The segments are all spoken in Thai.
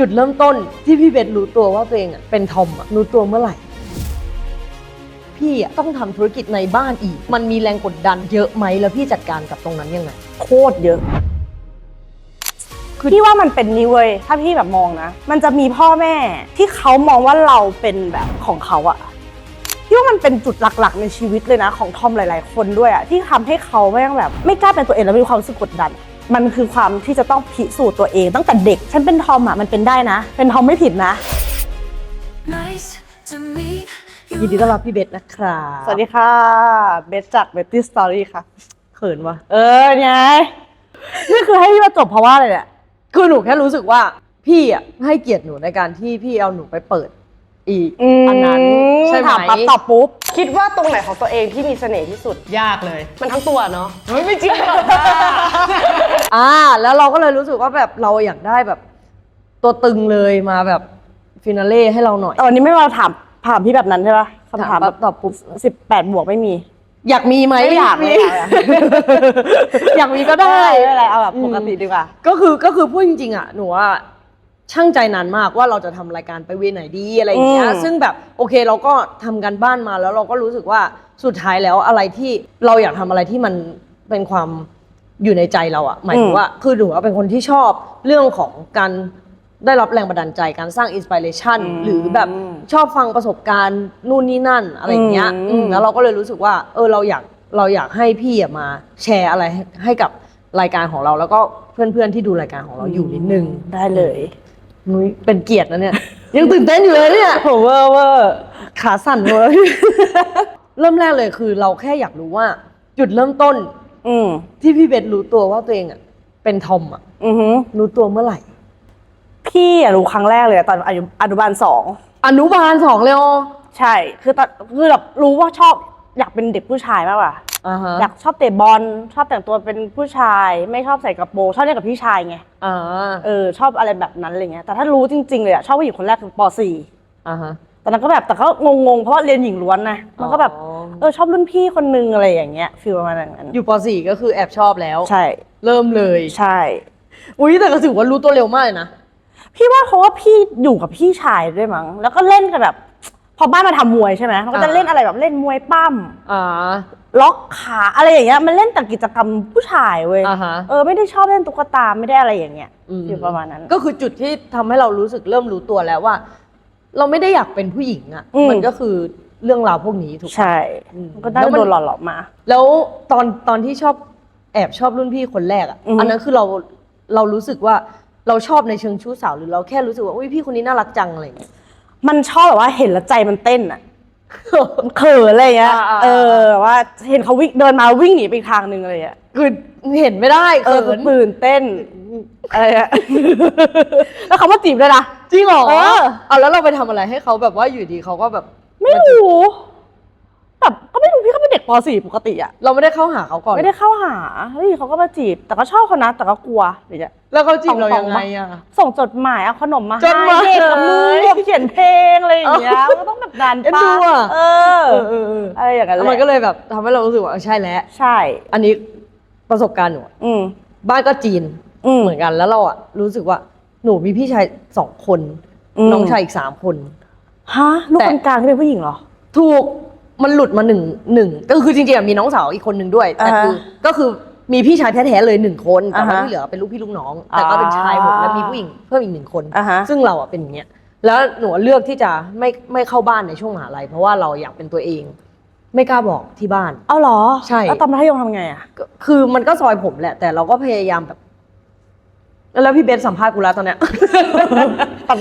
จุดเริ่มต้นที่พี่เบสรู้ตัวว่าตัวเองอะเป็นทอมอะรู้ตัวเมื่อไหร่ พี่อะต้องทำธุรกิจในบ้านอีก มันมีแรงกดดันเยอะไหมแล้วพี่จัดการกับตรงนั้นยังไงโคตรเยอะ คือพี่ว่ามันเป็นนี่เว้ยถ้าพี่แบบมองนะ มันจะมีพ่อแม่ที่เขามองว่าเราเป็นแบบของเขาอะพี่ว่ามันเป็นจุดหลักๆ ในชีวิตเลยนะ ของทอมหลาย ๆ คนด้วยอะที่ทำให้เขาไม่งแบบ ไม่กล้าเป็นตัวเองแล้วมีความรู้สึกกดดัน มันคือความที่จะต้องพิสูจน์ตัวเอง ตั้งแต่เด็ก ฉันเป็นทอมอะมันเป็นได้นะ เป็นทอมไม่ผิดนะ Nice to meet ยินดีต้อนรับพี่เบสนะครับสวัสดีค่ะ เบสจากเบตตี้สตอรี่ค่ะ เขินวะเออไงนี่คือให้พี่มาจบเพราะว่าอะไรเนี่ยคือหนูแค่รู้สึกว่าพี่อะให้เกียรติหนูในการที่พี่เอาหนูไปเปิด อีก อันนั้นใช่ไหมถามปั๊บตอบปุ๊บ คิดว่าตรงไหนของตัวเองที่มีเสน่ห์ที่สุด ยากเลย มันทั้งตัวเนาะไม่จริงหรอกอ่า แล้วเราก็เลยรู้สึกว่าแบบเราอยากได้แบบ ตัวตึงเลยมาแบบฟินาเล่ให้เราหน่อยแต่วันนี้ไม่มาถามถามพี่แบบนั้นใช่ปะคำถามถามแบปั๊บบตอบปุ๊บสิบแปดบวกไม่มี อยากมีไหมไม่อยากมีไม่อยากอยากมีก็ได้ ไม่เป็นไรเอาแบบอืมปกติดีกว่า ก็คือก็คือพูดจริงๆอะหนูว่า ช่างใจนานมากว่าเราจะทำรายการไปเวไหนดีอะไรอย่างเงี้ยอืมซึ่งแบบโอเคเราก็ทำกันบ้านมาแล้วเราก็รู้สึกว่าสุดท้ายแล้วอะไรที่เราอยากทำอะไรที่มันเป็นความอยู่ในใจเราอะหมายถึงว่าคือหนูว่าเป็นคนที่ชอบเรื่องของการได้รับแรงบันดาลใจการสร้างอินสปิเรชันหรือแบบชอบฟังประสบการณ์นู่นนี่นั่นอะไรอย่างเงี้ยอืมแล้วเราก็เลยรู้สึกว่า เออเราอยากเราอยากให้พี่อะมาแชร์อะไรให้ให้กับรายการของเรา แล้วก็เพื่อนๆที่ดูรายการของเราอยู่นิดนึง ได้เลย นุ้ยเป็นเกียรตินะเนี่ย ยังตื่นเต้นอยู่เลยเนี่ยโหเวอร์เวอร์ขาสั่นเลยเริ่มแรกเลยคือเราแค่อยากรู้ว่า จุดเริ่มต้นอืมที่พี่เบสรู้ตัวว่าตัวเองอะเป็นทอมอะอือหือรู้ตัวเมื่อไหร่ พี่อะรู้ครั้งแรกเลยอะตอนอายุอนุบาลสองอนุบาลสองเลยอ๋อ ใช่ คือตอนคือแบบรู้ว่าชอบอยากเป็นเด็กผู้ชายมากกว่า อ่าฮะอยากชอบเตะบอลชอบแต่งตัวเป็นผู้ชาย ไม่ชอบใส่กระโปรงชอบเล่นกับพี่ชายไงอ่าเออชอบอะไรแบบนั้นอะไรเงี้ยแต่ถ้ารู้จริงๆเลยอะชอบผู้หญิงคนแรกคือป อ่าฮะ .4 ตอนนั้นก็แบบแต่ก็งงๆเพราะว่าเรียนหญิงล้วนนะมันก็แบบอ๋อ เออชอบรุ่นพี่คนนึงอะไรอย่างเงี้ยฟีลประมาณนั้นอยู่ป .4 ก็คือแอบชอบแล้ว ใช่เริ่มเลย ใช่ อุ้ยแต่ก็ถือว่ารู้ตัวเร็วมากเลยนะ พี่ว่าเพราะว่าพี่อยู่กับพี่ชายด้วยมั้งแล้วก็เล่นกันแบบ พอบ้านมาทำมวยใช่ไหมมันก็จะอ่า เล่นอะไรแบบเล่นมวยปั้มอ่า ล็อกขาอะไรอย่างเงี้ยมันเล่นแต่กิจกรรมผู้ชายเว้ยอ่าฮะ เออไม่ได้ชอบเล่นตุ๊กตาไม่ได้อะไรอย่างเงี้ยอืมฟีลประมาณนั้น ก็คือจุดที่ทำให้เรารู้สึกเริ่มรู้ตัวแล้วว่า เราไม่ได้อยากเป็นผู้หญิงอะอืม มันก็คือเรื่องราวพวกนี้ถูกปะ ใช่อืมมันก็ได้แล้วมัน โดนหลอกๆมา แล้วตอนตอนที่ชอบแอบชอบรุ่นพี่คนแรกอะอือฮึ อันนั้นคือเราเรารู้สึกว่าเราชอบในเชิงชู้สาวหรือเราแค่รู้สึกว่าอุ้ยพี่คนนี้น่ารักจังอะไรอย่างเงี้ย มันชอบแบบว่าเห็นแล้วใจมันเต้นอะมัน เขินอะไรอย่างเงี้ย อ่าๆเออแบบว่าเห็นเขาวิ่งเดินมาวิ่งหนีไปอีกทางหนึ่งอะไรอย่างเงี้ยคือเห็นไม่ได้เออเขินตื่นเต้นอะไรอะแล้วเขามาจีบเลยนะ จริงเหรอเออ เอาแล้วเราไปทำอะไรให้เขาแบบว่าอยู่ดีเขาก็แบบไม่รู้ แบบก็ไม่รู้พี่เขาเป็นเด็กป .4 ปกติอะเราไม่ได้เข้าหาเขาก่อน ไม่ได้เข้าหาเฮ้ยเขาก็มาจีบ แต่ก็ชอบเขานะแต่ก็กลัวอะไรอย่างเงี้ยแล้วเขาจีบเราป่ยัองงๆไงปะอะส่งจดหมายเอาขนมมาจดหมายให้เด็กกับมือเขียนเพลงอะไรอย่างเงี้ยมันก็ต้องแบบดันเอ็นปะดูอะ เออเออเออเอออะไรอย่างเงี้ยแล้วมันก็เลยแบบทำให้เรารู้สึกว่าเออใช่แล้ว ใช่ อันนี้ประสบการณ์หนูอะอืมบ้านก็จีนอืม เหมือนกันแล้วเราอะรู้สึกว่าหนูมีพี่ชายสองคน อืม น้องชายอีกสามคน ฮะลูกแต่ คนกลางที่เป็นผู้หญิงเหรอ ถูก มันหลุดมาหนึ่งหนึ่งก็คือจริงๆอะมีน้องสาวอีกคนหนึ่งด้วย แต่อ่าฮะคือก็คือมีพี่ชายแท้ๆเลยหนึ่งคนแต่ว่าอ่าฮะที่เหลือเป็นลูกพี่ลูกน้อง แต่ก็เป็นชายหมดอ่าแล้วมีผู้หญิงเพิ่มอีกหนึ่งคนอ่าฮะซึ่งเราอะเป็นอย่างเงี้ยแล้วหนูเลือกที่จะไม่ไม่เข้าบ้านในช่วงมหาลัยเพราะว่าเราอยากเป็นตัวเอง ไม่กล้าบอกที่บ้านเอาเหรอใช่แล้วตอนมัธยมทำไงอะก็คือมันก็ซอยผมแหละ แต่เราก็พยายามแบบ แล้วพี่เบสสัมภาษณ์กูแล้วตอนเนี้ย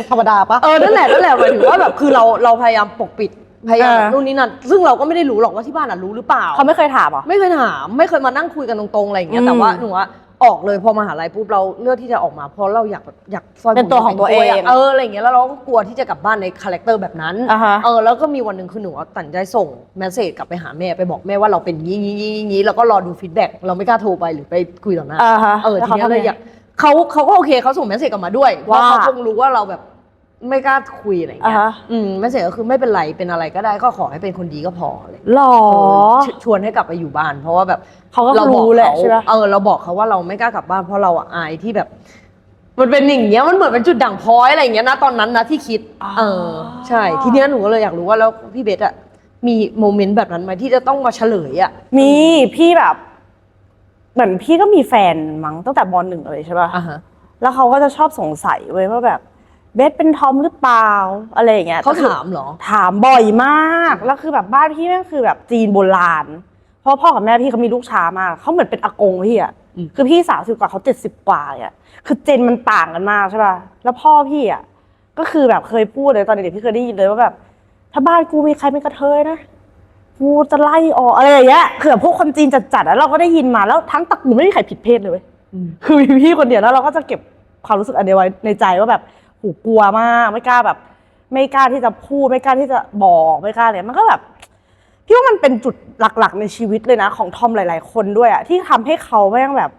ธรรมดาปะเออนั่นแหละนั่นแหละหมายถึงว่าแบบคือเราเราพยายามปกปิด พยายามเออนู่นนี่นั่นซึ่งเราก็ไม่ได้รู้หรอกว่าที่บ้านอะรู้หรือเปล่า เขาไม่เคยถามเหรอ ไม่เคยถามไม่เคยมานั่งคุยกันตรงๆอะไรอย่างเงี้ยอืมแต่ว่าหนูอะออกเลยพอมาหาลัยปุ๊บเราเลือกที่จะออกมาเพราะเราอยากแบบอยากซอยผมเป็นตัวของตัวเองยากเอออะไรอย่างเงี้ยแล้วเราก็กลัวที่จะกลับบ้านในคาแรคเตอร์แบบนั้นอ่าฮะ เออแล้วก็มีวันหนึ่งคือหนูอะตัดสินใจส่งเมสเซจกลับไปหาแม่ไปบอกแม่ว่าเราเป็นงี้งี้งี้งี้แล้วก็รอดูฟีดแบ็กเราไม่กล้าโทรไปหรือไปคุยต่อหน้า อ่าฮะเออแล้วทีเขาเนี้ยทำเลยไงอยากเขาเขาก็โอเคเขาส่งเมสเซจกลับมาด้วยเพราะว่า เขาคงรู้ว่าเราแบบ ไม่กล้าคุยอะไรอย่างเงี้ยอ่าฮะ อืมเมสเซจก็คือไม่เป็นไรเป็นอะไรก็ได้ก็ขอให้เป็นคนดีก็พออะไรอย่างเงี้ยหรอ เออชชวนให้กลับไปอยู่บ้าน เพราะว่าแบบเขาก็เราบอกรู้แหละเขาใช่ปะ เออเราบอกเขาว่าเราไม่กล้ากลับบ้าน เพราะเราอะอายที่แบบไปมันเป็นอย่างเงี้ยมันเหมือนเป็นจุดด่างพร้อยอะไรอย่างเงี้ยนะตอนนั้นนะที่คิด อ๋อ เออ ใช่ ทีเนี้ยหนูก็เลยอยากรู้ว่าแล้วพี่เบสอะมีโมเมนต์แบบนั้นไหมที่จะต้องมาเฉลยอะ มีพี่แบบ เหมือนพี่ก็มีแฟนมั้งตั้งแต่มหนึ่งเลยใช่ป่ะอ่าฮะแล้วเขาก็จะชอบสงสัยเว้ยว่าแบบ เบสเป็นทอมหรือเปล่าอะไรอย่างเงี้ยเขาก็คือถามเหรอ ถามบ่อยมาก แล้วคือแบบบ้านพี่แม่งคือแบบจีนโบราณ เพราะพ่อกับแม่พี่เขามีลูกช้ามากเขาเหมือนเป็นอากงพี่อะอืมคือพี่สาวสิบกว่าเขาเจ็ดสิบกว่าอะคือเจนมันต่างกันมากใช่ป่ะ แล้วพ่อพี่อะก็คือแบบเคยพูดเลยตอนเด็กๆพี่เคยได้ยินเลยว่าแบบ ถ้าบ้านกูมีใครเป็นกระเทยนะกูจะไล่ออกอะไรอย่างเงี้ยคือแบบพวกคนจีนจัดๆแล้วเราก็ได้ยินมาแล้วทั้งตระกูลไม่มีใครผิดเพศเลยเว้ยอืมคือมีพี่คนเดียวแล้วเราก็จะเก็บความรู้สึกอันเดียวไว้ในใจว่าแบบ หูกลัวมากไม่กล้าแบบ ไม่กล้าที่จะพูดไม่กล้าที่จะบอกไม่กล้าเลยมันก็แบบพี่ว่ามันเป็นจุดหลักๆ ในชีวิตเลยนะ ของทอมหลาย ๆ คนด้วยอะที่ทำให้เขาแม่งแบบ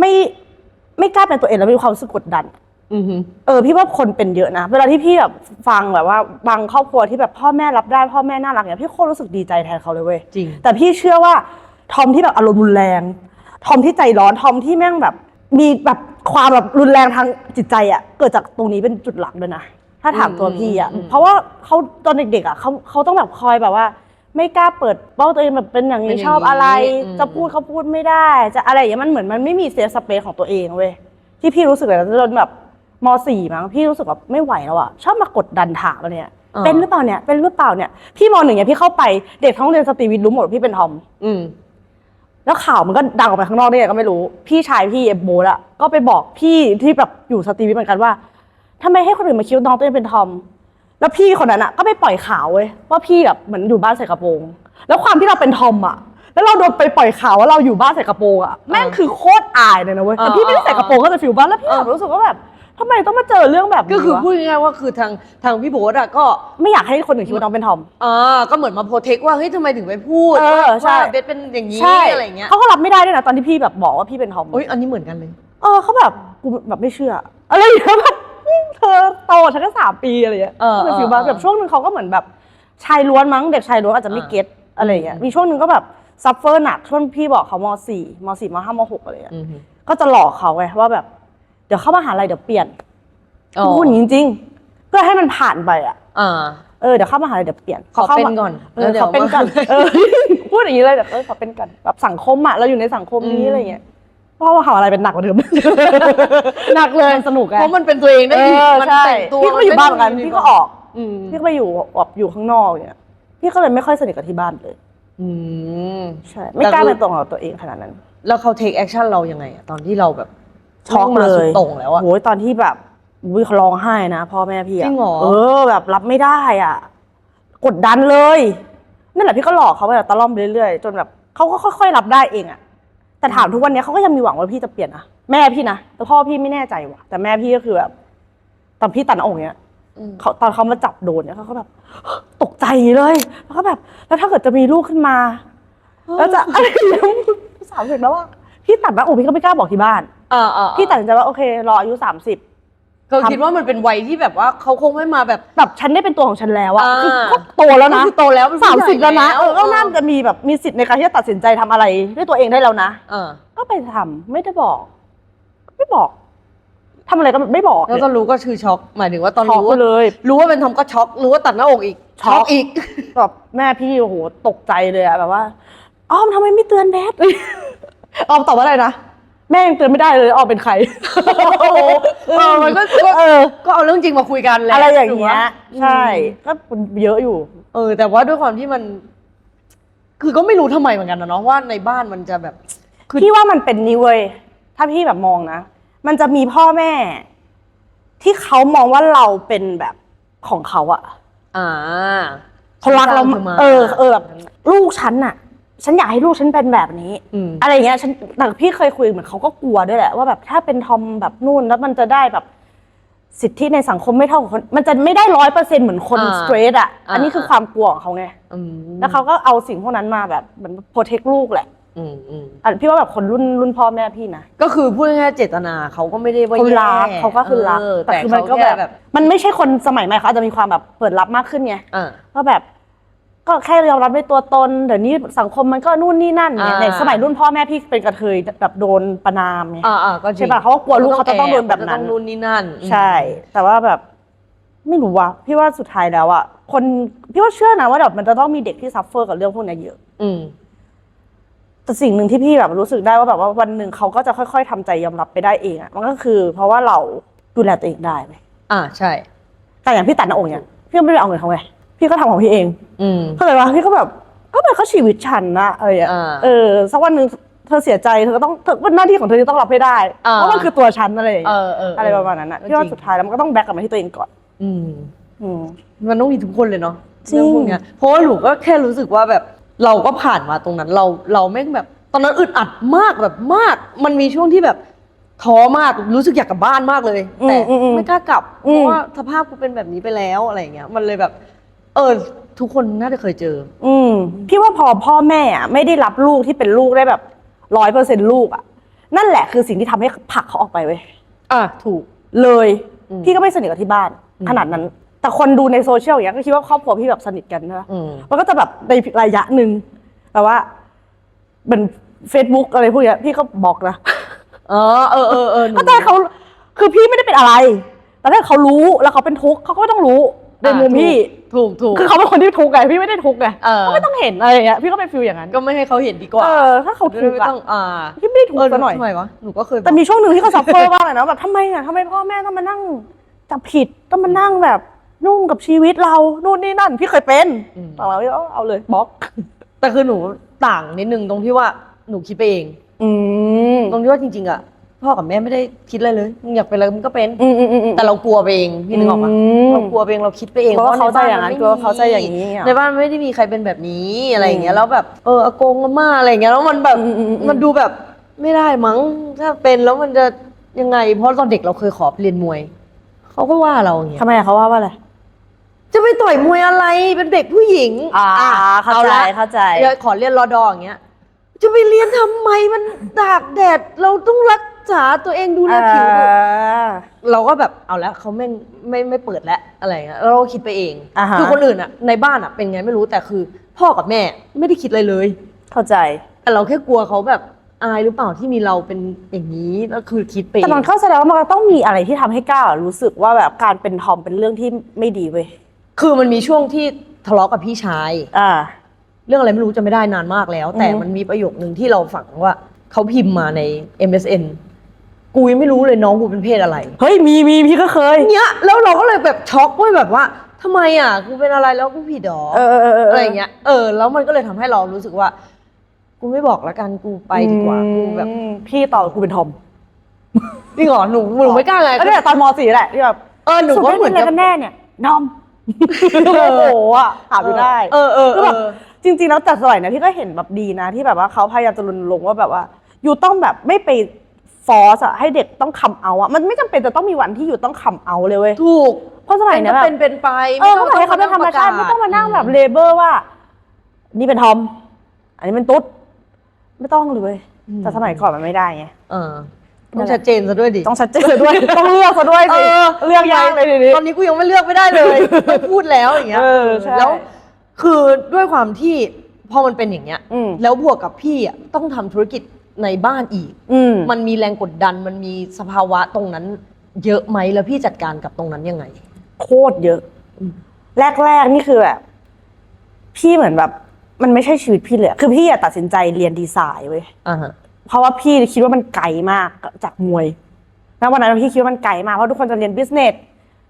ไม่ไม่กล้าเป็นตัวเองแล้วมีความรู้สึกกดดันอือฮึเออพี่ว่าคนเป็นเยอะนะ เวลาที่พี่แบบฟังแบบว่าบางครอบครัวที่แบบพ่อแม่รับได้พ่อแม่น่ารักเนี่ยพี่โคตรรู้สึกดีใจแทนเขาเลยเว้ยจริงแต่พี่เชื่อว่าทอมที่แบบอารมณ์รุนแรง ทอมที่ใจร้อนทอมที่แม่งแบบ มีแบบความแบบรุนแรงทางจิตใจอะเกิดจากตรงนี้เป็นจุดหลักด้วยนะ ถ้าถามตัวพี่อะอืมอืม เพราะว่าเขาตอนเด็กๆอะเขาเขาต้องแบบคอยแบบว่า ไม่กล้าเปิดเป้าตัวเองแบบเป็นอย่างเป็นนี้อย่างนี้ชอบอะไร อืม จะพูดเขาพูดไม่ได้ จะอะไรอย่างเงี้ยมันเหมือนมันไม่มีเซฟสเปซของตัวเองเว้ยที่พี่รู้สึกเลยนะจนแบบมสี่มั้งพี่รู้สึกแบบไม่ไหวแล้วอะชอบมากดดันถามอะเนี่ยอ่าเป็นหรือเปล่าเนี่ยเป็นหรือเปล่าเนี่ยพี่มหนึ่งเนี่ยพี่เข้าไปเด็กท้องเรียนสตรีวิทย์รู้หมดว่าพี่เป็นทอม อืม แล้วข่าวมันก็ดังออกไปข้างนอกได้ไงก็ไม่รู้ พี่ชายพี่เอฟโบสอะก็ไปบอกพี่ที่แบบอยู่สตรีวิทย์เหมือนกันว่าทำไมให้คนอื่นมาคิดว่าน้องตัวเองเป็นทอม แล้วพี่คนนั้นอะก็ไปปล่อยข่าวเว้ยว่าพี่แบบเหมือนอยู่บ้านใส่กระโปรง แล้วความที่เราเป็นทอมอะ แล้วเราโดนไปปล่อยข่าวว่าเราอยู่บ้านใส่กระโปรงอะแม่งคือโคตรอายเลยนะเว้ยแต่พี่ไม่ได้ใส่กระโปรงก็จะฟิลบ้านแล้วพี่แบบรู้สึกว่าแบบ ทำไมต้องมาเจอเรื่องแบบนี้ก็คือวะพูดง่ายๆว่าคือทางทางพี่โบ๊ทอะก็ ไม่อยากให้คนอื่นคิดว่าน้องเป็นทอม อ่าก็เหมือนมาโปรเทคว่าเฮ้ยทำไมถึงไปพูดเออว่าใช่ ว่าเบสเป็นอย่างนี้ใช่อะไรอย่างเงี้ยเขาก็รับไม่ได้ด้วยนะตอนที่พี่แบบบอกว่าพี่เป็นทอม โอ้ยอันนี้เหมือนกันเลย เออเขาแบบกูแบบไม่เชื่อ อะไรอย่างเงี้ยแบบอืมเธอโตฉันก็สามปีอะไรอย่างเงี้ยเออก็เป็นฟิลเออบ้าเออแบบช่วงหนึ่งเขาก็เหมือนแบบชายล้วนมั้งเด็กชายล้วนอาจจะไม่อ่าเก็ตอะไรอย่างเงี้ยอืมมีช่วงหนึ่งก็แบบซัฟเฟอร์หนักช่วงพี่บอกเขามสี่มสี่มห้ามหกอะไรอย่างเงี้ยอือฮึก็จะหลอกเขาไงว่าแบบ เดี๋ยวเข้ามหาลัยเดี๋ยวเปลี่ยนอ๋อพูดอย่างนี้จริงๆเพื่อให้มันผ่านไปอะอ่า เออเดี๋ยวเข้ามหาลัยเดี๋ยวเปลี่ยนขอข้าเป็นมาก่อนเออแล้วเดี๋ยวขอเป็นก่อนมา เออ พูดอย่างนี้เลยแบบเออขอเป็นก่อนแบบสังคมอะเราอยู่ในสังคมนี้อืมอะไรอย่างเงี้ยเพราะว่าหาอะไรเป็นหนักกว่าเดิม หนักเลยสนุกไงเพราะมันเป็นตัวเองได้เออีกอมันใช่แต่งตัวพี่ก็ไปอยู่บ้านเหมือนกันมัพี่ก็ออก อืมพี่ก็ไปอยู่แบบอยู่ข้างนอกเนี่ยพี่ก็เลยไม่ค่อยสนิทกับที่บ้านเลย อืม ใช่ ไม่กล้าเป็นตัวของตัวเองขนาดนั้น แล้วเขาเทคแอคชั่นเรายังไงอะตอนที่เราแบบ ช็อกมาเลสุดยโต่งแล้วอะ โอ้ยตอนที่แบบอุ้ยเขาร้องไห้นะพ่อแม่พี่อะจริงเหรอ เออ แบบรับไม่ได้อะ กดดันเลย นั่นแหละพี่ก็หลอกเขาไปแบบตะล่อมไปเรื่อยๆจนแบบเขาก็ค่อย ๆ รับได้เองอะแต่ถามทุกวันนี้เขาก็ยังมีหวังว่าพี่จะเปลี่ยนนะแม่พี่นะแต่พ่อพี่ไม่แน่ใจว่ะ แต่แม่พี่ก็คือแบบตอนพี่ตัดหน้าอกเนี้ย อืมเขาตอนเขามาจับโดนเนี่ยเขาก็แบบ ตกใจเลย แล้วก็แบบ แล้วถ้าเกิดจะมีลูกขึ้นมา แล้วจะอะไรอย่างเงี้ยสามสิบแล้วว่าพี่ตัดหน้าอกพี่ก็ไม่กล้าบอกที่บ้าน อ่าอ่าพี่ตัดสินใจว่าโอเครออายุสามสิบก็คิดว่ามันเป็นวัยที่แบบว่าเขาคงไม่มาแบบ แบบฉันได้เป็นตัวของฉันแล้วอะอ่า คือก็โตแล้วนะก็คือโตแล้วเป็นผู้สามใหญ่สิบแล้วนะแล้วเออก็น่าจะมีแบบมีสิทธิ์ในการที่จะตัดสินใจทำอะไรด้วยตัวเองได้แล้วนะอ่าก็ไปทำไม่ได้บอกไม่บอกทำอะไรก็ไม่บอกแล้วตอนรู้ก็คือช็อกหมายถึงว่าตอนช็อกรู้ไปว่าเลย รู้ว่าเป็นทอมก็ช็อกรู้ว่าตัดหน้าอกอีกช็อกอีก แบบแม่พี่โอ้โหตกใจเลยอะแบบว่าอ้อมทำไมไม่เตือนแบท ออมตอบว่าอะไรนะ แม่ยังเตือนไม่ได้เลยออมเป็นใครเออมันก็ก็เออ ก็เอาเรื่องจริงมาคุยกันแหละอะไรอย่างเงี้ยถูกปะใช่ก็เยอะอยู่ เออ แต่ว่าด้วยความที่มัน คือก็ไม่รู้ทำไมเหมือนกันนะเนาะว่าในบ้านมันจะแบบคือพี่ว่ามันเป็นนี่เว้ยถ้าพี่แบบมองนะมันจะมีพ่อแม่ ที่เขามองว่าเราเป็นแบบของเขาอะอ่าเขารักเราสร้งธมเออ เออแบบลูกฉันอะ ฉันอยากให้ลูกฉันเป็นแบบนี้ อืม อะไรอย่างเงี้ยฉันแต่พี่เคยคุยเหมือนเขาก็กลัวด้วยแหละว่าแบบถ้าเป็นทอมแบบนู่นแล้วมันจะได้แบบสิทธิในสังคมไม่เท่ากับคน มันจะไม่ได้ร้อยเปอร์เซ็นต์เหมือนคนอ่าสเตรทอะอ่าอันนี้คือความกลัวของเขาไง อืมแล้วเขาก็เอาสิ่งพวกนั้นมาแบบเหมือนโปรเทคลูกแหละอืมอืมอันพี่ว่าแบบคนรุ่นรุ่นพ่อแม่พี่นะก็คือพูดง่ายๆเจตนาเขาก็ไม่ได้ว่าเขาแย่รักเขาก็คือรักเออแต่แต่คือเขามันก็แค่แบบ มันไม่ใช่คนสมัยใหม่เขาอาจจะมีความแบบเปิดรับมากขึ้นไง อ่าก็แบบ ก็ก็แค่ยอมรับในตัวตนเดี๋ยวนี้สังคมมันก็นู่นนี่นั่นเนี่ยอ่า ในสมัยรุ่นพ่อแม่พี่เป็นกระเทยแบบโดนประนามไง อ่าอ่าก็จริงใช่ปะเขาก็กลัวลูกเขาจะต้องโดนแบบนั้นเขาจะต้องนู่นนี่นั่นใช่ แต่ว่าแบบไม่รู้ว่ะพี่ว่าสุดท้ายแล้วอะคนพี่ว่าเชื่อนะว่าแบบมันจะต้องมีเด็กที่ซัฟเฟอร์กับเรื่องพวกเนี้ยเยอะ อืม แต่สิ่งหนึ่งที่พี่แบบรู้สึกได้ว่าแบบว่าวันหนึ่งเขาก็จะค่อย ๆทำใจยอมรับไปได้เองอะมันก็คือ เพราะว่าเราดูแลตัวเองได้ไหมอ่าใช่ แต่อย่างพี่ตัดหน้าอกเนี่ยพี่ก็ไม่ได้เอาเงินเขาไง พี่ก็ทำของพี่เองอืม เข้าใจปะพี่ก็แบบก็เป็นเขาชีวิตฉันนะเอออ่าเออสักวันหนึ่งเธอเสียใจเธอก็ต้องเธอเป็นหน้าที่ของเธอที่ต้องรับให้ได้อ่า เพราะมันคือตัวฉันอะไรอย่างเอเงี้ยอเอออะไรประมาณนั้นนะพี่ว่าสุดท้ายแล้วมันก็ต้องแบ็กกลับมาที่ตัวเองก่อน อืม อืม มันต้องมีทุกคนเลยเนาะจริงเรื่องพวกเนี้ยเพราะว่าหนูก็แค่รู้สึกว่าแบบเราก็ผ่านมาตรงนั้น เราเราแม่งแบบ ตอนนั้นอึดอัดมากแบบมาก มันมีช่วงที่แบบท้อมากรู้สึกอยากกลับบ้านมากเลย แต่อืมอืมไม่กล้ากลับอืเพมราะว่าสภาพกูเป็นแบบนี้ไปแล้วอะไรอย่างเงี้ย มันเลยแบบเออ ทุกคนน่าจะเคยเจอ อืมพี่ว่าพอพ่อแม่อะไม่ได้รับลูกที่เป็นลูกได้แบบร้อยเปอร์เซ็นลูกอะ นั่นแหละคือสิ่งที่ทำให้ผลักเขาออกไปเว้ย อะถูก เลย อืมพี่ก็ไม่สนิทกับที่บ้าน อืม ขนาดนั้น แต่คนดูในโซเชียลอย่างเงี้ยก็คิดว่าครอบครัวพี่แบบสนิทกันใช่ไหมอืม มันก็จะแบบในระยะหนึ่งแบบว่าเป็น Facebook อะไรพวกเนี้ยพี่ก็บอกนะอ๋อเออเออเออหนู ก็แต่เขาคือพี่ไม่ได้เป็นอะไร แต่ถ้าเขารู้แล้วเขาเป็นทุกข์เขาก็ต้องรู้ ในมุมพี่ถูกถูกคือเขาเป็นคนที่ทุกข์ไงพี่ไม่ได้ทุกข์ไงเออเขาไม่ต้องเห็นอะไรอย่างเงี้ยพี่ก็เป็นฟิลอย่างนั้นก็ไม่ให้เขาเห็นดีกว่าเออถ้าเขาทุกข์ไม่อะต้องอ่าพี่ไม่ได้ทุกเออข์ซะหน่อย ทำไมวะหนูก็เคยแต่มีช่วงหนึ่งที่เขาซัฟเฟอร์มากเลยนะแบบทำไมอะทำไมพ่อแม่ต้องมานั่งจับผิดต้องมานั่งแบบนุ่งกับชีวิตเรานู่นนี่นั่น พี่เคยเป็นต่อมาพี่ก็เอาเลยบล็อก แต่คือหนูต่างนิดนึงตรงที่ว่าหนูคิดไปเอง อืมตรงที่ว่าจริงๆอะ พ่อกับแม่ไม่ได้คิดอะไรเลยมึงอยากเป็นอะไรมึงก็เป็น อืมอืมอืมอืม แต่เรากลัวไปเองพี่นึกออกปะอืม เรากลัวไปเองเราคิดไปเองเพราะว่าเขาใจอย่างนั้นใบ้กลัวเขาใจอย่างนี้อะในบ้านไม่ได้มีใครเป็นแบบนี้อะไรอย่างเงี้ยอืมแล้วแบบเอออากงอาม่าอะไรอย่างเงี้ยแล้วมันแบบอืมอืมอืม มันดูแบบไม่ได้มั้งถ้าเป็นแล้วมันจะยังไง เพราะตอนเด็กเราเคยขอไปเรียนมวยเขาก็ว่าเราอย่างเงี้ยทำไมอะเขาว่าว่าอะไรจะไปต่อยมวยอะไรเป็นเด็กผู้หญิงอ่าอะเข้าอใจละ เข้าใจดี๋ยวขอเรียนรอดออย่างเงี้ย จะไปเรียนทำไมมันตากแดด เราต้องรัก ษาตัวเองดูแลผิวอ่าเราก็แบบเอาแล้วเขาไม่ไม่ไม่เปิดแล้วอะไรเงี้ยแล้วเราก็คิดไปเองอ่าฮะคือคนอื่นอะในบ้านอะเป็นไงไม่รู้แต่คือ พ่อกับแม่ไม่ได้คิดอะไรเลย เข้าใจ แต่เราแค่กลัวเขาแบบอายหรือเปล่าที่มีเราเป็นอย่างนี้แล้วคือคิดไปเอแต่งมันเข้าแสดงว่ามันก็ต้องมีอะไรที่ทำให้ก้าวอะรู้สึกว่าแบบการเป็นทอมเป็นเรื่องที่ไม่ดีเว้ยคือมันมีช่วงที่ทะเลาะกับพี่ชาย อ่า เรื่องอะไรไม่รู้จะไม่ได้นานมากแล้ว แต่อือฮึมันมีประโยคนึงที่เราฝังว่าเขาพิมพ์มาใน MSN กูยังไม่รู้เลยน้องกูเป็นเพศอะไร เฮ้ยมีมีพี่ก็เคย เนี้ยแล้วเราก็เลยแบบช็อกเว้ยแบบว่าทำไมอะกูเป็นอะไรแล้วกูผิดหรอเออเออเออเอออะไรอย่างเงี้ยเออแล้วมันก็เลยทำให้เรารู้สึกว่า กูไม่บอกละกันกูไปดีกว่ากูแบบอืมพี่ต่อกูเป็นทอมจริงเหรอหนูหนูไม่กล้าไงแล้วเนี่ยตอนม .4 แหละที่แบบเออหนูสุดก็ท้ายเหมืเป็อนนอะไรกับกันแน่เนี่ยนอมโอ้โหอะถามอยู่ได้ เออเออคือเอแบบอ จริงๆแล้วแต่สมัยนะพี่ก็เห็นแบบดีนะที่แบบว่าเขาพยายามจะรณรงค์ว่าแบบว่า อยู่ต้องแบบไม่ไป ฟอร์สอะให้เด็กต้องคำเอาอะมันไม่จำเป็นจะต้องมีวันที่อยู่ต้องคำเอาเลยเว้ยถูกเพราะสมัยเป็นเนี้ก็ยแบบเป็นเป็นไปเออเขาบอกให้เขาเป็นธรรมชาติไม่ต้องมานั่งแบบเลเบอร์ว่า นี่เป็นทอม อันนี้เป็นตุ๊ด ไม่ต้องเลยเว้ยแต่สมัยก่อนมันไม่ได้ไงเออต้องชัดเจนซะด้วยดิต้องชัดเจนด้วย ต้องเลือกซะด้วยเอสิอเลือกยากเลยทีนี้ตอนนี้กูยังไม่เลือกไม่ได้เลยไม่พูดแล้วอย่างเงี้ยเออใช่แล้วคือด้วยความที่พอมันเป็นอย่างเงี้ยอืมแล้วบวกกับพี่อะต้องทำธุรกิจ ในบ้านอีก อืมมันมีแรงกดดันมันมีสภาวะตรงนั้น เยอะไหมแล้วพี่จัดการกับตรงนั้นยังไง โคตรเยอะ แรกๆนี่คือแบบพี่เหมือนแบบ มันไม่ใช่ชีวิตพี่เลยอะคือพี่อะตัดสินใจเรียนดีไซน์เว้ย อ่าฮะ เพราะว่าพี่คิดว่ามันไกลมากจากมวยณวันนั้นพี่คิดว่ามันไกลมากเพราะทุกคนจะเรียนบิสเนส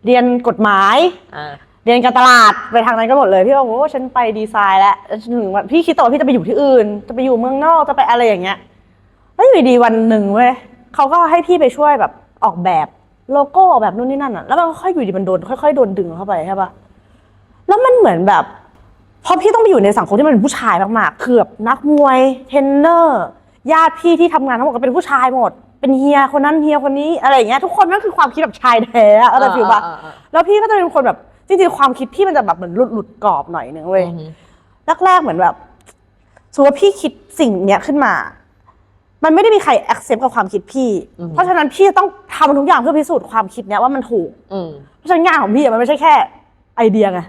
เรียนกฎหมาย อ่า เรียนการตลาดไปทางนั้นก็หมดเลยพี่ว่าโอ้ฉันไปดีไซน์แล้วแล้วถึงวันพี่คิดต่อว่าพี่จะไปอยู่ที่อื่น จะไปอยู่เมืองนอกจะไปอะไรอย่างเงี้ย แล้วอยู่ดีวันหนึ่งเว้ยเขาก็ให้พี่ไปช่วยแบบออกแบบโลโก้ออกแบบนู่นนี่นั่นอะแล้วมันค่อยอยู่ดีมันโดนค่อยๆโดนดึงเข้าไปใช่ปะแล้วมันเหมือนแบบพอพี่ต้องไปอยู่ในสังคมที่มันเป็นผู้ชายมากๆคือแบบนักมวยเทรนเนอร์ญาติพี่ที่ทำงานทั้งหมดก็เป็นผู้ชายหมด เป็นเฮียคนนั้นเฮียคนนี้อะไรอย่างเงี้ยทุกคนนั่นคือความคิดแบบชายแท้อะอะไรฟิลปะอ่าอ่าอ่าแล้วพี่ก็จะเป็นคนแบบจริงๆความคิดพี่มันจะแบบเหมือนหลุดหลุดๆกรอบหน่อยนึงเว้ยอือฮึแรกๆเหมือนแบบสมมติว่าพี่คิดสิ่งเนี้ยขึ้นมา มันไม่ได้มีใคร accept กับความคิดพี่เพราะฉะนั้นพี่จะต้องทำทุกอย่างเพื่อพิสูจน์ความคิดเนี้ยว่ามันถูก อืม เพราะฉะนั้นงานของพี่อะมันไม่ใช่แค่ไอเดียไง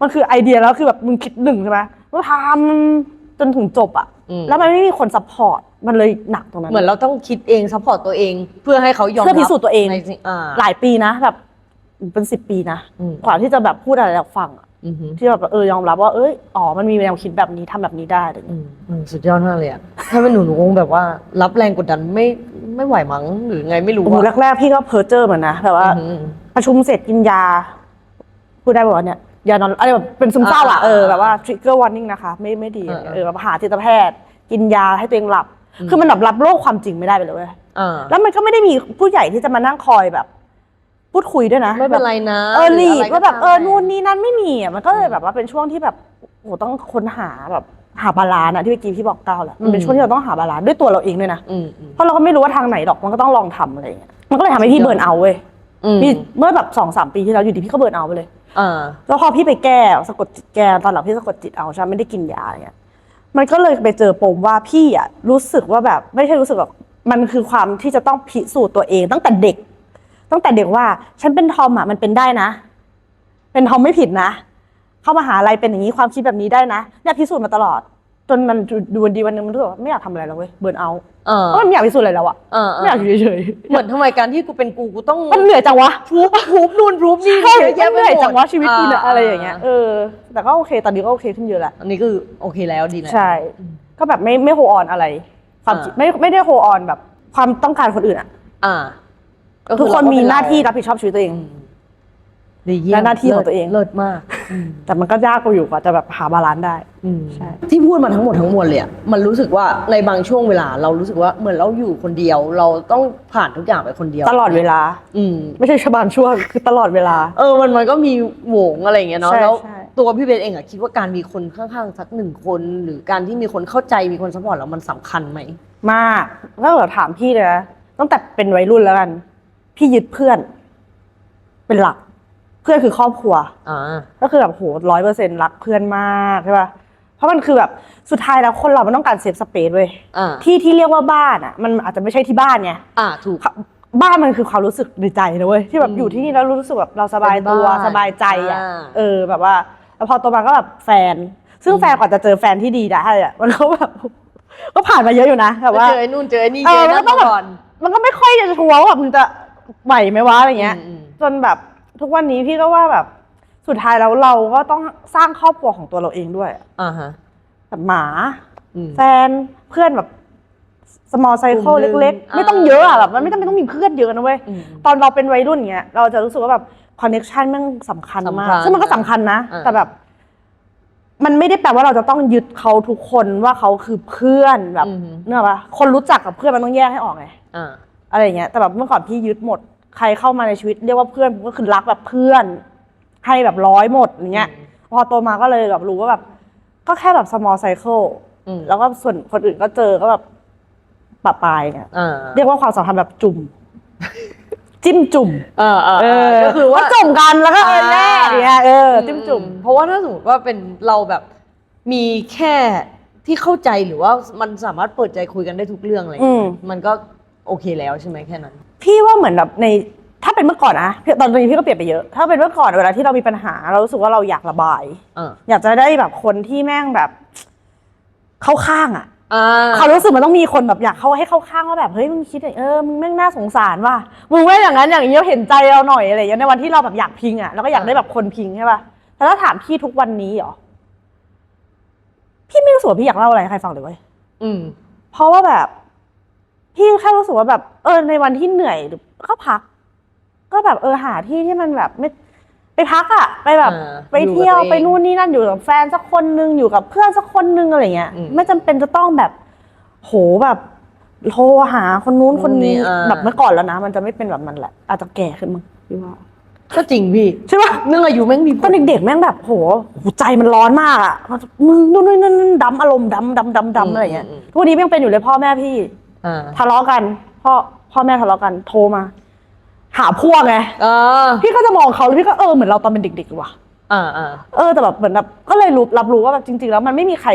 มันคือไอเดียแล้วคือแบบมึงคิดหนึ่งใช่ไหมแล้วทำจนถึงจบอะอืม แล้วมันไม่มีคนซัพพอร์ต มันเลยหนักตรงนั้น เหมือนเราต้องคิดเองซัพพอร์ตตัวเอง เพื่อให้เขายอมเพื่อพิสูจน์ตัวเอง ในสิ่อ่า หลายปีนะแบบเป็นสิบปีนะ อืม กว่าที่จะแบบพูดอะไรให้เราฟังอะ อือหือที่แบบเออยอมรับว่าเอ้ยอ๋อมันมีแนวคิดแบบนี้ทำแบบนี้ได้อะไรอย่างอืเงี้ยมอืมสุดยอดมากเลยอะถ้าเป็นหนูหนูคงแบบว่า รับแรงกดดันไม่ไม่ไหวมั้งหรือไงไม่รู้โอ้โหอะแรกๆพี่ก็เพ้อเจอร์เหมือนนะแบบว่า อือหือประชุมเสร็จกินยาพูดได้บอกว่าเนี่ยยานอนอะไรแบบเป็นซึมเศร้าอะอ่าเออแบบว่า trigger warning นะคะ ไม่ไม่ดีอ่าอ่า เออแบบหาจิตแพทย์ กินยาให้ตัวเองหลับ คือมันแบบรับโลกความจริงไม่ได้ไปเลยเว้ยอ่าแล้วมันก็ไม่ได้มีผู้ใหญ่ที่จะมานั่งคอยแบบ พูดคุยด้วยนะไม่เป็นไรนะเออหลีะดไรก็ว่าแบบเออตามนู่นนี่นั่นไม่มีอะมันก็เลยแบบว่าเป็นช่วงที่แบบโหต้องค้นหาแบบหาบาลานซ์อะที่เมื่อกี้พี่บอกก้าวแหละมันเป็นอืมช่วงที่เราต้องหาบาลานซ์ด้วยตัวเราเองด้วยนะอืมอืมเพราะเราก็ไม่รู้ว่าทางไหนหรอกมันก็ต้องลองทำอะไรอย่างเงี้ยมันก็เลยทำให้พี่สุดยอดเบิร์นเอาท์เว้ยอืมพี่เมื่อแบบสองสามปีที่แล้วอยู่ดีพี่ก็เบิร์นเอาท์ไปเลยอ่าแล้วพอพี่ไปแก้สะกดจิตแก้ตอนหลังพี่สะกดจิตเอาใช่ไหมไม่ได้กินยาอะไรเงี้ยมันก็เลยไปเจอปมว่าพี่อะรู้สึกว่าแบบไม่ใช่รู้สึกแบบมันคือความที่จะต้องพิสูจน์ตัวเองตั้งแต่เด็ก ตั้งแต่เด็กว่าฉันเป็นทอมอะมันเป็นได้นะ เป็นทอมไม่ผิดนะ เข้ามาหาอะไรเป็นอย่างนี้ความคิดแบบนี้ได้นะเนี่ยพิสูจน์มาตลอด จนมันดูวันดีวันหนึงมันรู้สึกว่าไม่อยากทำอะไรแล้วเว้ยเบิร์นเอาท์อ่าเพราะมันไม่อยากพิสูจน์อะไรแล้วอะอ่าไม่อยากอยู่เฉยเหมือนทำไมการที่กูเป็นกูกูต้องๆมันเหนื่อยจังวะพรูฟพรูฟนู่นพรูฟนี่ใช่เยอะแยะมันไปเหนื่อยหมจัดงวะชีวิตกูเนี่ยอะไรอย่างเงี้ยเออแต่ก็โอเคตอนนี้ก็โอเคขึ้นเยอะแหละอันนี้คือโอเคแล้วดีแล้ว ใช่ ก็แบบไม่ไม่โฮออนอะไร ความจริงอ่า ไม่ไม่ได้โฮออนแบบ ความต้องการคนอื่นอะอ่า ทุกคนมีหน้าที่รัรับผิดชอบชีวิตตัวเองดีเยี่ยมและหน้าที่ของตัวเองเลิศมาก แต่มันก็ยากกว่าอยู่กว่าจะแบบหาบาลานซ์ได้อืมใช่ที่พูดมาทั้งหมดทั้งมวลเลยอะมันรู้สึกว่าในบางช่วงเวลา เรารู้สึกว่าเหมือนเราอยู่คนเดียว เราต้องผ่านทุกอย่างไปคนเดียว ตลอดเวลา อืมไม่ใช่ชบานช่วงคือตลอดเวลา เออมันมันก็มีโหวงอะไรอย่างเงี้ยเนาะใช่แล้วใช่ตัวพี่เบนเองอะคิดว่าการมีคนข้างๆสักหนึ่งคน หรือการที่มีคนเข้าใจมีคนสปอร์ตเรามันสำคัญไหมมากถ้าเกิดถามพี่เลยนะตั้งแต่เป็นวัยรุ่นแล้วกัน พี่ยึดเพื่อน เป็นหลัก เพื่อนคือครอบครัว อ่า ก็คือแบบโหร้อยเปอร์เซ็นต์รักเพื่อนมากใช่ป่ะ เพราะมันคือแบบสุดท้ายแล้วคนเรามันต้องการเซฟสเปซเว้ย อ่า ที่ที่เรียกว่าบ้านอะ มันอาจจะไม่ใช่ที่บ้านไง อ่า ถูก บ้านมันคือความรู้สึกในใจนะเว้ยที่แบบอืมอยู่ที่นี่แล้วรู้สึกแบบเราสบายตัวเป็นบ้านสบายใจอะอ่า เออแบบว่าแล้วพอโตมาก็แบบแฟน ซึ่งแฟนกว่าจะเจอแฟนที่ดีได้อะมันก็แบบ ก็ผ่านมาเยอะอยู่นะแบบว่า เจอไอ้นู่นเจอไอ้นี่เอเจออมันนั่ก็นต้องแบบ ก่อน มันก็ไม่ค่อยจะชัวร์ว่าแบบมึงจะ ไหวไหมวะอะไรเงี้ยอืมอืม จนแบบทุกวันนี้พี่ก็ว่าแบบสุดท้ายแล้วเราก็ต้องสร้างครอบครัวของตัวเราเองด้วยอ่าฮะแบบหมา อืม แฟนเพื่อนแบบ small กลุ่ cycle มหนึ่งเล็กๆ ไม่ต้องอ่าเยอะอะแบบมันไม่จำเป็นต้องมีเพื่อนเยอะนะเว้ย อืม ตอนเราเป็นวัยรุ่นเงี้ยเราจะรู้สึกว่าแบบคอนเน็ชันมันสำคัญมาสำคักญซึ่งมันก็สำคัญนะ อ่า แต่แบบ มันไม่ได้แปลว่าเราจะต้องยึดเขาทุกคนว่าเขาคือเพื่อนแบบอืมเนกอะปะคนรู้จักกับเพื่อนมันต้องแยกให้ออกไง อ่า อะไรอย่างเงี้ย แต่แบบเมื่อก่อนพี่ยึดหมด ใครเข้ามาในชีวิตเรียกว่าเพื่อนผมก็คือรักแบบเพื่อน ให้แบบร้อยหมดอย่างเงี้ยอืมพอโตมาก็เลยแบบรู้ว่าแบบ ก็แค่แบบ small cycle อืมแล้วก็ส่วนคนอื่นก็เจอก็แบบปะปายเนี่ยอ่าเรียกว่าความสัมพันธ์แบบจุ่ม จิ้มจุ่มเออเออเอเอออก็คือว่าจุ่มกันแล้วก็เอออ่าแน่อย่างเงี้ยเออจิ้มจุ่ม เพราะว่าถ้าสมมติว่าเป็นเราแบบมีแค่ที่เข้าใจหรือว่ามันสามารถเปิดใจคุยกันได้ทุกเรื่องอะไรอย่างอืเงี้มยมันก็ โอเคแล้วใช่ไหมแค่นั้น พี่ว่าเหมือนแบบในถ้าเป็นเมื่อก่อนนะพี่ตอนนี้พี่ก็เปลี่ยนไปเยอะ ถ้าเป็นเมื่อก่อนเวลาที่เรามีปัญหา เรารู้สึกว่าเราอยากระบายอ่า อยากจะได้แบบคนที่แม่งแบบเข้าข้างอะ อ่า เขารู้สึกมันต้องมีคนแบบอยากเข้าให้เข้าข้างว่าแบบเฮ้ยมึงคิดอย่างเออมึงแม่งน่าสงสารว่ะมึงไม่อย่างนั้นอย่างนี้เห็นใจเราหน่อยอะไรอย่างเงี้ยในวันที่เราแบบอยากพิงอะแล้วก็อยากได้แบบคนพิงใช่ป่ะแต่ถ้าถามพี่ทุกวันนี้เหรอพี่ไม่รู้สึกว่าพี่อยากเล่าอะไรให้ใครฟังเลยเว้ยอืมเพราะว่าแบบ พี่แค่รู้สึกว่าแบบ เออในวันที่เหนื่อยหรือก็พัก ก็แบบเออหาที่ที่มันแบบไม่ ไปพักอะไปแบบ อ่าไปเที่ยวอยู่กับตัวเองไปนู่นนี่นั่นอยู่กับแฟนสักคนนึงอยู่กับเพื่อนสักคนนึงอะไรเงี้ย อืมไม่จำเป็นจะต้องแบบ โหแบบโทรหาคนนู้นคนนี้นู่นนี่อ่า แบบเมื่อก่อนแล้วนะ มันจะไม่เป็นแบบนั้นแหละ อาจจะแก่ขึ้นมั้งพี่ว่าก็จริงพี่ใช่ปะ เรื่องอายุแม่งมีผตอนลเด็กๆแม่งแบบโหหัวใจมันร้อนมากอะมึงนู่นนี่นั่นดำอารมณ์ดำดำดำดำอะไรเงี้ยทุกวันนี้ยังเป็นอยู่เลยพ่อแม่พี่อ่า ทะเลาะกันพ่อพ่อแม่ทะเลาะกันโทรมา หาพวกไงอ่าพี่ก็จะมองเขาแล้วพี่ก็เออเหมือนเราตอนเป็นเด็กๆว่ะอ่าอ่าเออแต่แบบเหมือนแบบก็เลยรู้รับรู้ว่าแบบจริง ๆ แล้วมันไม่มีใคร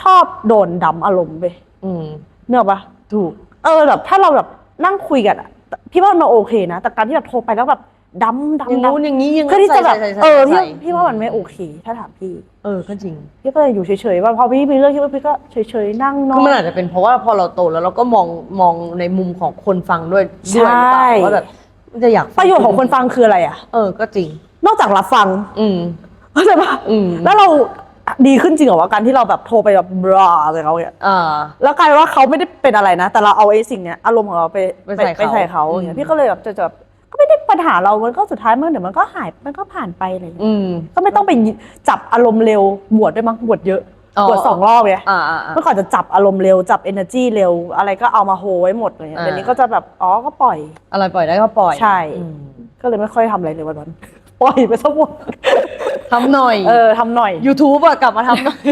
ชอบโดนดำอารมณ์ไปอืมเนกอะปะถูก เออแบบถ้าเราแบบนั่งคุยกันอะพี่ว่ามันโอเคนะแต่การที่แบบโทรไปแล้วแบบ ดำอย่างดำนู้นอย่างนี้ยังเพื่อที่จะแบบใส่ใส่ใส่เออพี่ใส่พี่ว่ามันไม่โอเค ถ้าถามพี่เออก็จริงพี่ก็เลยอยู่เฉยๆว่าพอพี่มีเรื่องที่ว่าพี่ก็เฉยๆนั่งนอคือนมันอาจจะเป็นเพราะว่าพอเราโตแล้วเราก็มองมองในมุมของคนฟังด้วยใช่ด้วยหรือเปล่าว่าแบบมันจะอยากฟัประโยชน์ของคนฟังคืออะไรอะ เออก็จริง นอกจากรับฟังอืม เข้าใจปะอืม แล้วเราดีขึ้นจริงเหรอวะการที่เราแบบโทรไปแบบบราอะไรเขาเนี่ยอ่า แล้วกลายว่าเขาไม่ได้เป็นอะไรนะ แต่เราเอาไอ้สิ่งเนี้ยอารมณ์ของเราไปไปใส่เขา ไปใส่เขาอย่างเงี้อืยมพี่ก็เลยแบบจะจะแบบ ก็ไม่ได้ปัญหาเรา มันก็สุดท้ายมันเดี๋ยวมันก็หาย มันก็ผ่านไปอะไรอย่างเลยอืม ก็ไม่ต้องไปจับอารมณ์เร็วบวชด้วยมั้งบวชเยอะอ๋อบวชสองรอบไงอ่าอ่าอ่า เมื่อก่อนจะจับอารมณ์เร็วจับ energy เร็ว อะไรก็เอามาโฮไว้หมดอะไรเงี้ยอ่า เดี๋ยวนี้ก็จะแบบอ๋อก็ปล่อย อะไรปล่อยได้ก็ปล่อยใช่ อืมก็เลยไม่ค่อยทำอะไรเลยวันวันๆปล่อยไปทั้งหมดทำหน่อย เออทำหน่อย YouTube อะกลับมาทำหน่อย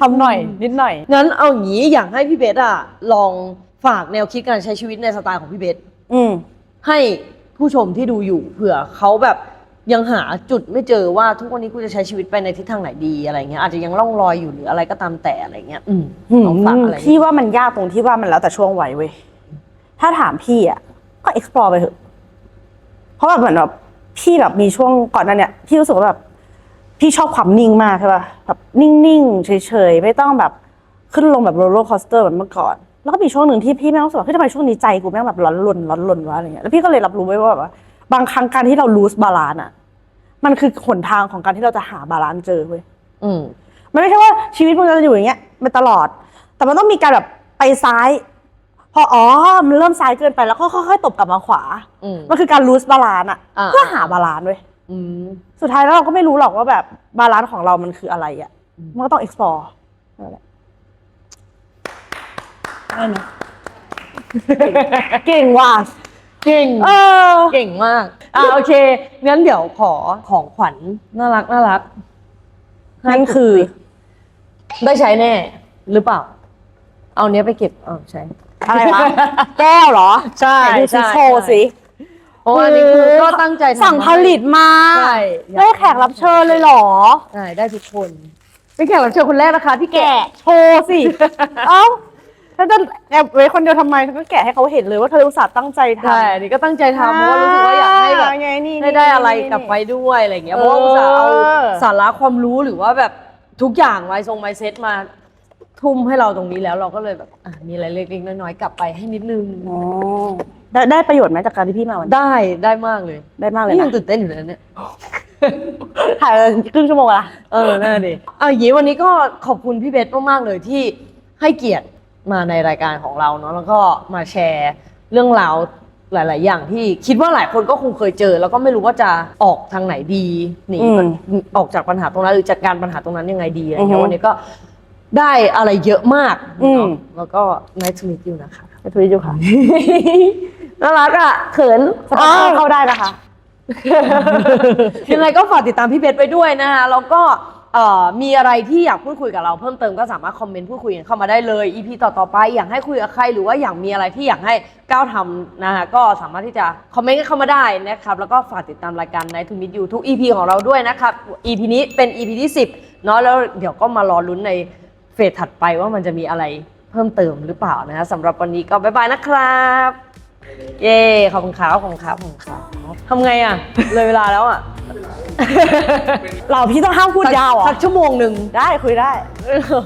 ทำหน่อย นิดหน่อย งั้นเอาอย่างนี้อยากให้พี่เบสอะลองฝากแนวคิดการใช้ชีวิตในสไตล์ของพี่เบสอืม ให้ผู้ชมที่ดูอยู่เผื่อเขาแบบยังหาจุดไม่เจอว่าทุกวันนี้กูจะใช้ชีวิตไปในทิศทางไหนดีอะไรเงี้ยอาจจะยังล่องลอยอยู่หรืออะไรก็ตามแต่อะไรเงี้ย อืมลองฝากอะไรพี่ว่ามันยากตรงที่ว่ามันแล้วแต่ช่วงวัยเว้ยถ้าถามพี่อะก็ explore ไปเถอะเพราะแบบเหมือนแบบพี่แบบมีช่วงก่อนหนั้นเนี่ยพี่รู้สึกว่าแบบพี่ชอบความนิ่งมากใช่ป่ะแบบนิ่งๆเฉยๆไม่ต้องแบบขึ้นลงแบบโรลเลอร์คอสเตอร์แบบเมื่อก่อน แล้วก็มีช่วงหนึ่งที่พี่แม่งรู้สึกว่าเฮ้ยทำไมช่วงนี้ใจกูแม่งแบบร้อนรนร้อนรนวะอะไรเงี้ยแล้วพี่ก็เลยรับรู้ไว้ว่าแบบว่าบางครั้งการที่เรา lose balance อะมันคือหนทางของการที่เราจะหาบาลานซ์เจอเว้ยอืมมันไม่ใช่ว่าชีวิตมันจะอยู่อย่างเงี้ยไปตลอด แต่มันต้องมีการแบบไปซ้าย พออ๋อมันเริ่มซ้ายเกินไปแล้วก็ค่อยๆตบกลับมาขวา อืม มันคือการ lose บาลานซ์อะอ่า เพื่อหาบาลานซ์เว้ย อืม สุดท้ายแล้วเราก็ไม่รู้หรอกว่าแบบบาลานซ์ของเรามันคืออะไรอะมันก็ต้อง explore นั่นแหละ ได้ไหมเก่งว่ะเก่งเออเก่งมากอ่าโอเคงั้นเดี๋ยวขอของขวัญน่ารักน่ารักนั่นคือ ได้ใช้แน่ หรือเปล่า เอาเนี้ยไปเก็บเอาใช้ อะไรวะแก้วเหรอใช่ไหนดูสิใช่โชว์สิเพราะว่าอันนี้คือก็ตั้งใจทำสั่งผลิตมาใช่ได้แขกรับเชิญเลยเหรอ ใช่ได้ทุกคน เป็นแขกรับเชิญคนแรกนะคะที่แกะ แกะโชว์สิ เอ้า ถ้าจะแอบไว้คนเดียวทำไมเธอก็แกะให้เขาเห็นเลยว่าเธออุตส่าห์ตั้งใจทำ ใช่อันนี้ก็ตั้งใจทำเพราะว่ารู้สึกว่าอยากให้แบบไงนี่ให้ได้อะไรกลับไปด้วยอะไรอย่างเงี้ย เพราะว่าอุตส่าห์เอาเออสาระความรู้หรือว่าแบบทุกอย่างไวทรงไวเซ็ตมา ทุ่มให้เราตรงนี้แล้วเราก็เลยแบบอะมีอะไรเล็กๆน้อยๆกลับไปให้นิดนึง อ๋อได้ได้ประโยชน์ไหมจากการที่พี่มาวันนี้ได้ได้มากเลยได้มากเลยนี่ยันะงตื่นเต้นอยู่เลยนะเนี่ย ถ่ายครึ่งชั่วโมงละ เออน่าดีเอาอย่างนี้วันนี้ก็ขอบคุณพี่เบสมากๆเลยที่ให้เกียรติ มาในรายการของเราเนาะแล้วก็มาแชร์เรื่องราวหลาย ๆ อย่างที่คิดว่าหลายคนก็คงเคยเจอ แล้วก็ไม่รู้ว่าจะออกทางไหนดีหนีมันออกจากปัญหาตรงนั้นหรือจัดการปัญหาตรงนั้นยังไงดีอะไรเงี้ยวันนี้ก็ได้อะไรเยอะมากเนาะแล้วก็ nice to meet you นะคะไปทวิตอยู่ค่ะน่ารักอะเขินสปอนเซอร์เข้าได้นะคะยังไงก็ฝากติดตามพี่เบสไปด้วยนะคะแล้วก็ เอ่อมีอะไรที่อยากพูดคุยกับเราเพิ่มเติมก็สามารถคอมเมนต์พูดคุยกันเข้ามาได้เลย EP ต่อๆไปอยากให้คุยกับใครหรือว่าอยากมีอะไรที่อยากให้ก้าวทำนะคะก็สามารถที่จะคอมเมนต์กันเข้ามาได้นะครับแล้วก็ฝากติดตามรายการ Night to Meet You ทุก EP ของเราด้วยนะครับ EP นี้เป็น EP ที่ 10เนาะแล้วเดี๋ยวก็มารอลุ้นในเฟสถัดไปว่ามันจะมีอะไรเพิ่มเติมหรือเปล่านะคะสำหรับวันนี้ก็บ๊ายบายนะครับ เย้ขอบคุณครับขอบคุณครับขอบคุณครับทำไงอะ เลยเวลาแล้วอะ เราพี่ต้องห้ามพูดยาวเหรอสักชั่วโมงหนึ่งได้คุยได้เออ